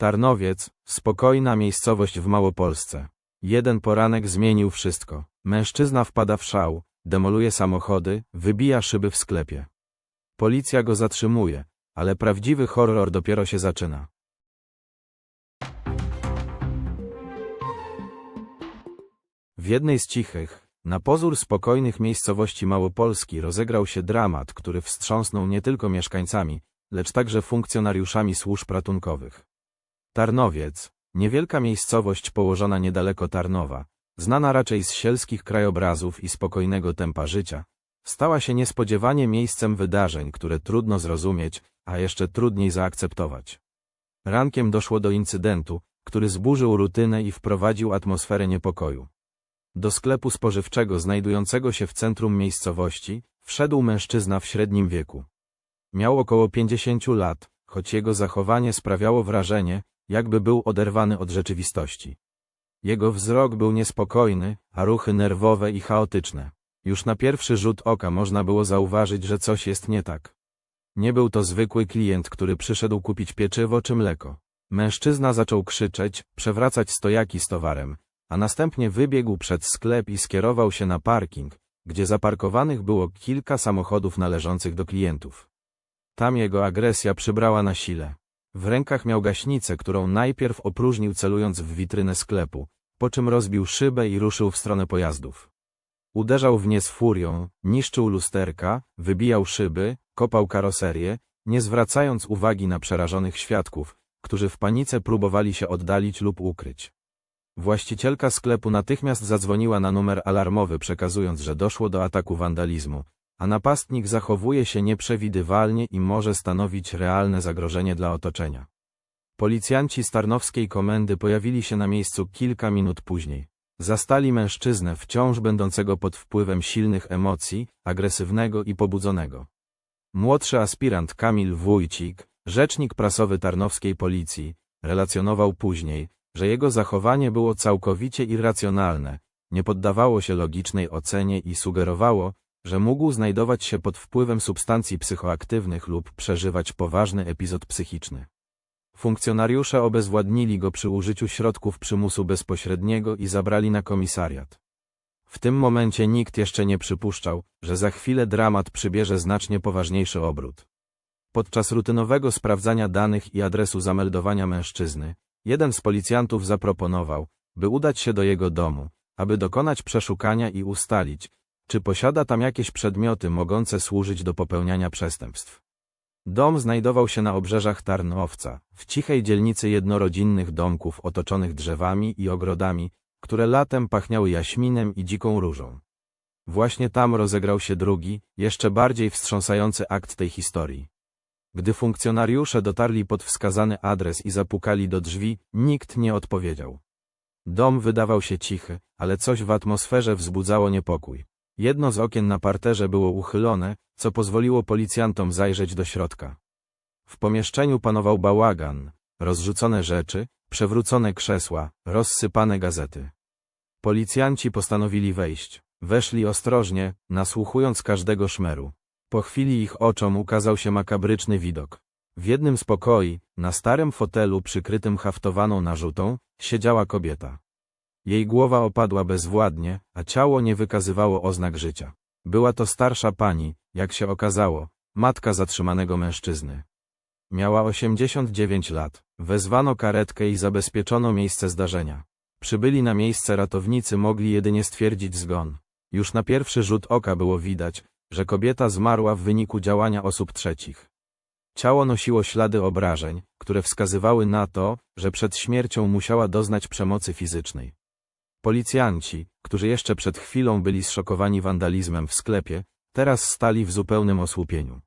Tarnowiec, spokojna miejscowość w Małopolsce. Jeden poranek zmienił wszystko. Mężczyzna wpada w szał, demoluje samochody, wybija szyby w sklepie. Policja go zatrzymuje, ale prawdziwy horror dopiero się zaczyna. W jednej z cichych, na pozór spokojnych miejscowości Małopolski rozegrał się dramat, który wstrząsnął nie tylko mieszkańcami, lecz także funkcjonariuszami służb ratunkowych. Tarnowiec, niewielka miejscowość położona niedaleko Tarnowa, znana raczej z sielskich krajobrazów i spokojnego tempa życia, stała się niespodziewanie miejscem wydarzeń, które trudno zrozumieć, a jeszcze trudniej zaakceptować. Rankiem doszło do incydentu, który zburzył rutynę i wprowadził atmosferę niepokoju. Do sklepu spożywczego znajdującego się w centrum miejscowości wszedł mężczyzna w średnim wieku. Miał około 50 lat, choć jego zachowanie sprawiało wrażenie, jakby był oderwany od rzeczywistości. Jego wzrok był niespokojny, a ruchy nerwowe i chaotyczne. Już na pierwszy rzut oka można było zauważyć, że coś jest nie tak. Nie był to zwykły klient, który przyszedł kupić pieczywo czy mleko. Mężczyzna zaczął krzyczeć, przewracać stojaki z towarem, a następnie wybiegł przed sklep i skierował się na parking, gdzie zaparkowanych było kilka samochodów należących do klientów. Tam jego agresja przybrała na sile. W rękach miał gaśnicę, którą najpierw opróżnił celując w witrynę sklepu, po czym rozbił szybę i ruszył w stronę pojazdów. Uderzał w nie z furią, niszczył lusterka, wybijał szyby, kopał karoserię, nie zwracając uwagi na przerażonych świadków, którzy w panice próbowali się oddalić lub ukryć. Właścicielka sklepu natychmiast zadzwoniła na numer alarmowy przekazując, że doszło do ataku wandalizmu, a napastnik zachowuje się nieprzewidywalnie i może stanowić realne zagrożenie dla otoczenia. Policjanci z Tarnowskiej Komendy pojawili się na miejscu kilka minut później. Zastali mężczyznę wciąż będącego pod wpływem silnych emocji, agresywnego i pobudzonego. Młodszy aspirant Kamil Wójcik, rzecznik prasowy Tarnowskiej Policji, relacjonował później, że jego zachowanie było całkowicie irracjonalne, nie poddawało się logicznej ocenie i sugerowało, że mógł znajdować się pod wpływem substancji psychoaktywnych lub przeżywać poważny epizod psychiczny. Funkcjonariusze obezwładnili go przy użyciu środków przymusu bezpośredniego i zabrali na komisariat. W tym momencie nikt jeszcze nie przypuszczał, że za chwilę dramat przybierze znacznie poważniejszy obrót. Podczas rutynowego sprawdzania danych i adresu zameldowania mężczyzny, jeden z policjantów zaproponował, by udać się do jego domu, aby dokonać przeszukania i ustalić, czy posiada tam jakieś przedmioty mogące służyć do popełniania przestępstw. Dom znajdował się na obrzeżach Tarnowca, w cichej dzielnicy jednorodzinnych domków otoczonych drzewami i ogrodami, które latem pachniały jaśminem i dziką różą. Właśnie tam rozegrał się drugi, jeszcze bardziej wstrząsający akt tej historii. Gdy funkcjonariusze dotarli pod wskazany adres i zapukali do drzwi, nikt nie odpowiedział. Dom wydawał się cichy, ale coś w atmosferze wzbudzało niepokój. Jedno z okien na parterze było uchylone, co pozwoliło policjantom zajrzeć do środka. W pomieszczeniu panował bałagan, rozrzucone rzeczy, przewrócone krzesła, rozsypane gazety. Policjanci postanowili wejść. Weszli ostrożnie, nasłuchując każdego szmeru. Po chwili ich oczom ukazał się makabryczny widok. W jednym z pokoi, na starym fotelu przykrytym haftowaną narzutą, siedziała kobieta. Jej głowa opadła bezwładnie, a ciało nie wykazywało oznak życia. Była to starsza pani, jak się okazało, matka zatrzymanego mężczyzny. Miała 89 lat. Wezwano karetkę i zabezpieczono miejsce zdarzenia. Przybyli na miejsce ratownicy mogli jedynie stwierdzić zgon. Już na pierwszy rzut oka było widać, że kobieta zmarła w wyniku działania osób trzecich. Ciało nosiło ślady obrażeń, które wskazywały na to, że przed śmiercią musiała doznać przemocy fizycznej. Policjanci, którzy jeszcze przed chwilą byli zszokowani wandalizmem w sklepie, teraz stali w zupełnym osłupieniu.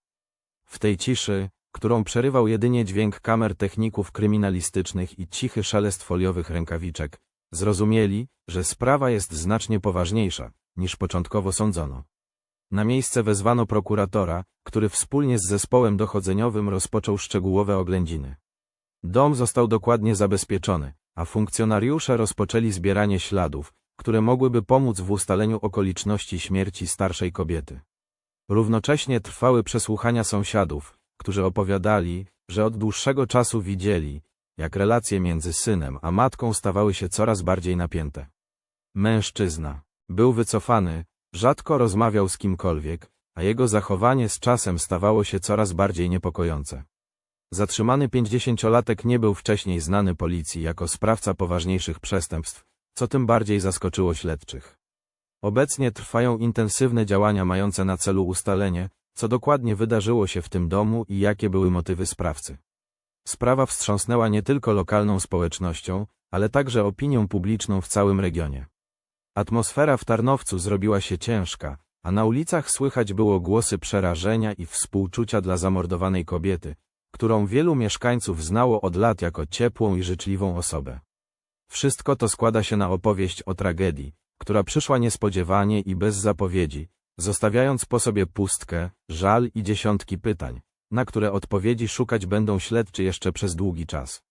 W tej ciszy, którą przerywał jedynie dźwięk kamer techników kryminalistycznych i cichy szelest foliowych rękawiczek, zrozumieli, że sprawa jest znacznie poważniejsza, niż początkowo sądzono. Na miejsce wezwano prokuratora, który wspólnie z zespołem dochodzeniowym rozpoczął szczegółowe oględziny. Dom został dokładnie zabezpieczony, a funkcjonariusze rozpoczęli zbieranie śladów, które mogłyby pomóc w ustaleniu okoliczności śmierci starszej kobiety. Równocześnie trwały przesłuchania sąsiadów, którzy opowiadali, że od dłuższego czasu widzieli, jak relacje między synem a matką stawały się coraz bardziej napięte. Mężczyzna był wycofany, rzadko rozmawiał z kimkolwiek, a jego zachowanie z czasem stawało się coraz bardziej niepokojące. Zatrzymany pięćdziesięciolatek nie był wcześniej znany policji jako sprawca poważniejszych przestępstw, co tym bardziej zaskoczyło śledczych. Obecnie trwają intensywne działania mające na celu ustalenie, co dokładnie wydarzyło się w tym domu i jakie były motywy sprawcy. Sprawa wstrząsnęła nie tylko lokalną społecznością, ale także opinią publiczną w całym regionie. Atmosfera w Tarnowcu zrobiła się ciężka, a na ulicach słychać było głosy przerażenia i współczucia dla zamordowanej kobiety, którą wielu mieszkańców znało od lat jako ciepłą i życzliwą osobę. Wszystko to składa się na opowieść o tragedii, która przyszła niespodziewanie i bez zapowiedzi, zostawiając po sobie pustkę, żal i dziesiątki pytań, na które odpowiedzi szukać będą śledczy jeszcze przez długi czas.